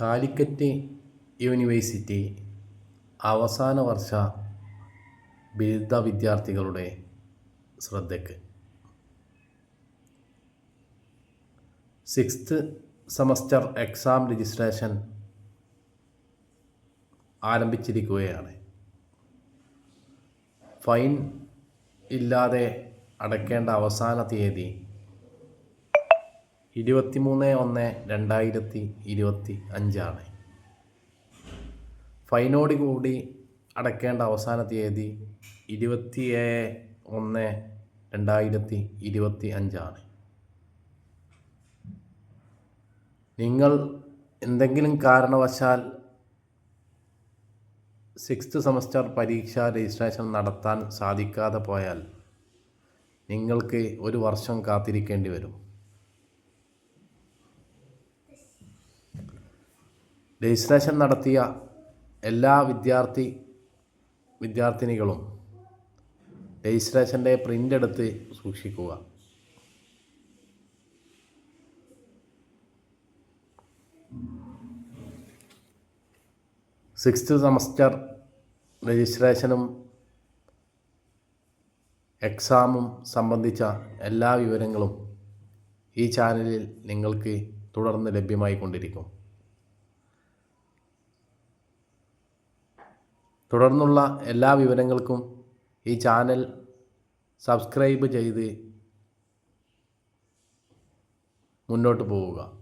Calicut university അവസാന വർഷ ബിരുദ വിദ്യാർത്ഥികളുടെ ശ്രദ്ധയ്ക്ക്. സിക്സ്ത് സെമസ്റ്റർ എക്സാം രജിസ്ട്രേഷൻ ആരംഭിച്ചിരിക്കുകയാണ്. ഫൈൻ ഇല്ലാതെ അടയ്ക്കേണ്ട അവസാന തീയതി ഇരുപത്തിമൂന്ന് ഒന്ന് രണ്ടായിരത്തി ഇരുപത്തി അഞ്ചാണ്. ഫൈനോട് കൂടി അടയ്ക്കേണ്ട അവസാന തീയതി ഇരുപത്തിയേഴ് ഒന്ന് രണ്ടായിരത്തി ഇരുപത്തി അഞ്ചാണ്. നിങ്ങൾ എന്തെങ്കിലും കാരണവശാൽ സിക്സ്ത് സെമസ്റ്റർ പരീക്ഷ രജിസ്ട്രേഷൻ നടത്താൻ സാധിക്കാതെ പോയാൽ നിങ്ങൾക്ക് ഒരു വർഷം കാത്തിരിക്കേണ്ടി വരും. രജിസ്ട്രേഷൻ നടത്തിയ എല്ലാ വിദ്യാർത്ഥി വിദ്യാർത്ഥിനികളും രജിസ്ട്രേഷന്റെ പ്രിന്റ് എടുത്ത് സൂക്ഷിക്കുക. സിക്സ്ത് സെമസ്റ്റർ രജിസ്ട്രേഷനും എക്സാമും സംബന്ധിച്ച എല്ലാ വിവരങ്ങളും ഈ ചാനലിൽ നിങ്ങൾക്ക് തുടർന്ന് ലഭ്യമായി തുടർന്നുള്ള എല്ലാ വിവരങ്ങൾക്കും ഈ ചാനൽ സബ്സ്ക്രൈബ് ചെയ്ത് മുന്നോട്ട് പോവുക.